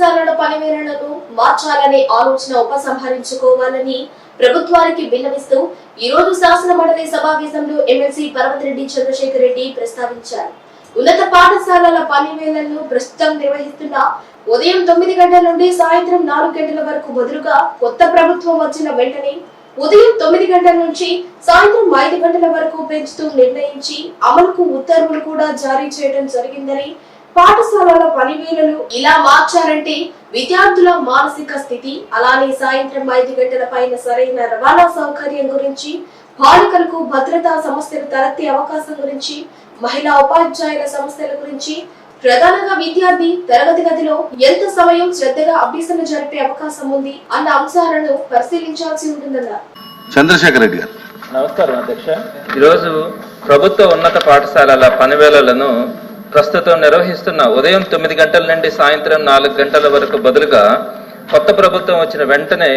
పాఠశాలల పనివేళలను మార్చాలనే ఆలోచన ఉపసంహరించుకోవాలని ప్రభుత్వానికి విన్నవిస్తూ ఈ రోజు శాసన మండలి సమావేశంలో ఎమ్మెల్సీ పర్వతిరెడ్డి చంద్రశేఖర్ రెడ్డి ప్రస్తావించారు. ఉన్నత పాఠశాలల పనివేళలను ప్రస్తుతం నిర్వహిస్తున్న ఉదయం తొమ్మిది గంటల నుండి సాయంత్రం నాలుగు గంటల వరకు బదులుగా కొత్త ప్రభుత్వం వచ్చిన వెంటనే ఉదయం తొమ్మిది గంటల నుంచి సాయంత్రం ఐదు గంటల వరకు పెంచుతూ నిర్ణయించి అమలుకు ఉత్తర్వులు కూడా జారీ చేయడం జరిగిందని పాఠశాలల పనివేళలు ఇలా మార్చారంటే విద్యార్థుల మానసిక స్థితి అలానే సాయంత్రం ఐదు గంటల పైన సరైన రవాణా సౌకర్యం గురించి బాలికలకు భద్రతా సమస్యలు తలెత్తే అవకాశం గురించి మహిళా ఉపాధ్యాయుల సమస్యల గురించి ప్రధానంగా విద్యార్థి తరగతి గదిలో ఎంత సమయం శ్రద్ధగా అభ్యసన జరిపే అవకాశం ఉంది అన్న అంశాలను పరిశీలించాల్సి ఉంటుందన్నారు. చంద్రశేఖర్ రెడ్డి గారు. నమస్కారం అధ్యక్ష. ఈరోజు ప్రభుత్వ ఉన్నత పాఠశాలల పనివేళలను ప్రస్తుతం నిర్వహిస్తున్న ఉదయం తొమ్మిది గంటల నుండి సాయంత్రం నాలుగు గంటల వరకు బదులుగా కొత్త ప్రభుత్వం వచ్చిన వెంటనే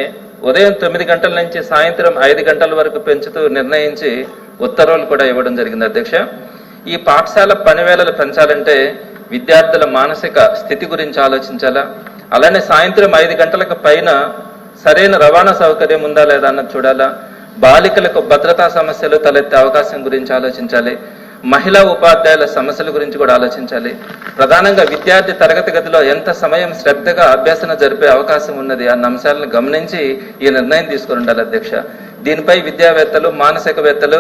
ఉదయం తొమ్మిది గంటల నుంచి సాయంత్రం ఐదు గంటల వరకు పెంచుతూ నిర్ణయించి ఉత్తర్వులు కూడా ఇవ్వడం జరిగింది అధ్యక్ష. ఈ పాఠశాల పనివేళలు పెంచాలంటే విద్యార్థుల మానసిక స్థితి గురించి ఆలోచించాలా? అలానే సాయంత్రం ఐదు గంటలకు పైన సరైన రవాణా సౌకర్యం ఉందా లేదా అన్నది చూడాలా? బాలికలకు భద్రతా సమస్యలు తలెత్తే అవకాశం గురించి ఆలోచించాలి. మహిళా ఉపాధ్యాయుల సమస్యల గురించి కూడా ఆలోచించాలి. ప్రధానంగా విద్యార్థి తరగతి గదిలో ఎంత సమయం శ్రద్ధగా అభ్యాసన జరిపే అవకాశం ఉన్నది అన్న అంశాలను గమనించి ఈ నిర్ణయం తీసుకుని ఉండాలి అధ్యక్ష. దీనిపై విద్యావేత్తలు మానసికవేత్తలు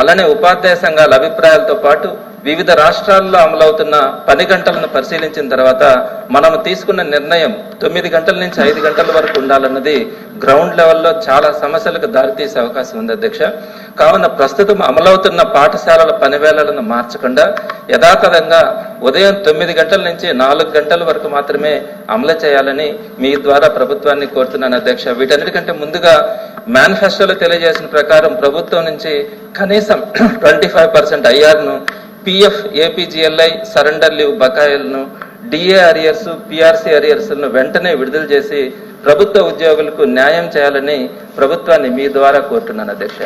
అలానే ఉపాధ్యాయ సంఘాల అభిప్రాయాలతో పాటు వివిధ రాష్ట్రాల్లో అమలవుతున్న పని గంటలను పరిశీలించిన తర్వాత మనం తీసుకున్న నిర్ణయం తొమ్మిది గంటల నుంచి ఐదు గంటల వరకు ఉండాలన్నది గ్రౌండ్ లెవెల్లో చాలా సమస్యలకు దారితీసే అవకాశం ఉంది అధ్యక్ష. కావున ప్రస్తుతం అమలవుతున్న పాఠశాలల పనివేళలను మార్చకుండా యథాతథంగా ఉదయం తొమ్మిది గంటల నుంచి నాలుగు గంటల వరకు మాత్రమే అమలు చేయాలని మీ ద్వారా ప్రభుత్వాన్ని కోరుతున్నాను అధ్యక్ష. వీటన్నిటికంటే ముందుగా మేనిఫెస్టోలో తెలియజేసిన ప్రకారం ప్రభుత్వం నుంచి కనీసం ట్వంటీ ఫైవ్ పర్సెంట్ ఐఆర్ను పిఎఫ్ ఏపీజీఎల్ఐ సరెండర్ లీవ్ బకాయిలను డిఏ అరియర్స్ పిఆర్సీ అరియర్స్ను వెంటనే విడుదల చేసి ప్రభుత్వ ఉద్యోగులకు న్యాయం చేయాలని ప్రభుత్వాన్ని మీ ద్వారా కోరుతున్నాను అధ్యక్ష.